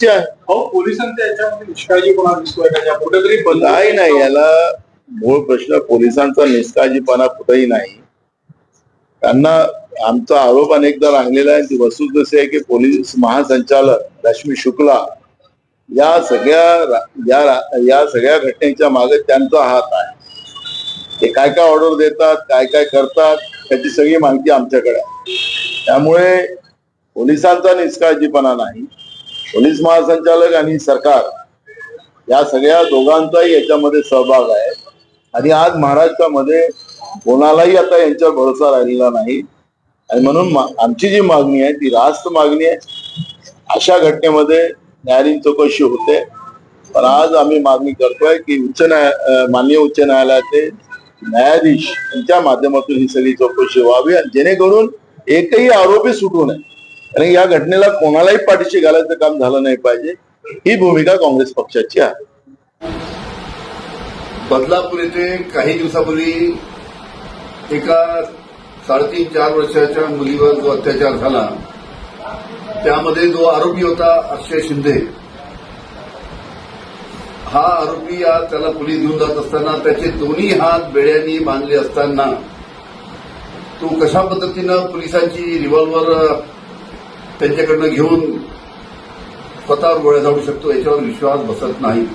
आहे. अहो पोलिसांच्या याच्यामध्ये निष्काळजीपणा दिसतोय का? कुठेतरी बंद नाही नाही. याला मूळ प्रश्न पोलिसांचा निष्काळजीपणा कुठेही नाही. त्यांना आमचा आरोप अनेकदा राहिलेला आहे. ती वस्तू जशी आहे की पोलीस महासंचालक रश्मी शुक्ला या सगळ्या या या सगळ्या घटनेच्या मागे त्यांचा हात आहे. ते काय काय ऑर्डर देतात काय काय करतात त्याची सगळी माहिती आमच्याकडे आहे. त्यामुळे पोलिसांचा निष्काळजीपणा नाही. पोलीस महासंचालक आणि सरकार या सगळ्या दोघांचाही याच्यामध्ये सहभाग आहे. आणि आज महाराष्ट्रामध्ये कोणालाही आता यांच्यावर भरोसा राहिलेला नाही. आणि म्हणून आमची जी मागणी आहे ती रास्त मागणी आहे. अशा घटनेमध्ये न्यायालयीन चौकशी होते. पण आज आम्ही मागणी करतोय की उच्च न्याय माननीय उच्च न्यायालयाचे न्यायाधीश यांच्या माध्यमातून ही सगळी चौकशी व्हावी. आणि जेणेकरून एकही आरोपी सुटू नये. आणि या घटनेला कोणालाही पाठीशी घालायचं काम झालं नाही पाहिजे. ही भूमिका काँग्रेस पक्षाची आहे. बदलापूर येथे काही दिवसापूर्वी एका साडेतीन चार वर्षाच्या मुलीवर जो अत्याचार झाला त्यामध्ये जो आरोपी होता अक्षय शिंदे हा आरोपी आज त्याला पोलीस घेऊन जात असताना त्याचे दोन्ही हात बेड्यांनी बांधले असताना तो कशा पद्धतीनं पोलिसांची रिव्हॉल्वर त्यांच्याकडनं घेऊन स्वतःवर गोळ्या जाऊ शकतो याच्यावर विश्वास बसत नाही.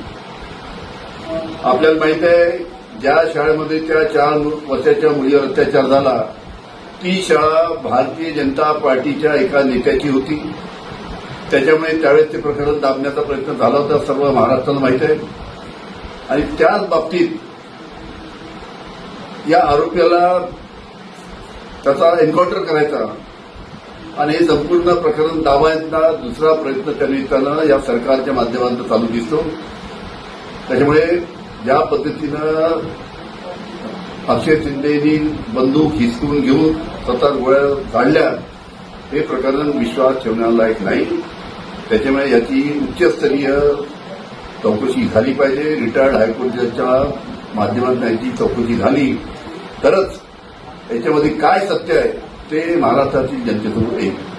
आपल्याला माहीत आहे ज्या शाळेमध्ये त्या चार वर्षाच्या मुलीवर अत्याचार झाला ती शाळा भारतीय जनता पार्टीच्या एका नेत्याची होती. त्याच्यामुळे त्यावेळेस ते प्रकरण दाबण्याचा प्रयत्न झाला होता सर्व महाराष्ट्राला माहीत आहे. आणि त्याच बाबतीत या आरोपीला त्याचा एन्काउंटर करायचा आणि हे संपूर्ण प्रकरण दाबायचा दुसरा प्रयत्न करण्याचा या सरकारच्या माध्यमातून चालू दिसतो. त्याच्यामुळे ज्या पद्धतीनं अक्षय शिंदेनी बंदूक हिसकून घेऊन स्वतः गोळ्या काढल्या. हे प्रकरण विश्वास ठेवण्यालायक नाही. त्याच्यामुळे याची उच्चस्तरीय चौकशी झाली पाहिजे. रिटायर्ड हायकोर्टाच्या माध्यमातून याची चौकशी झाली. तरच याच्यामध्ये काय सत्य आहे? ते महाराष्ट्रातील जनतेसमोर येईल.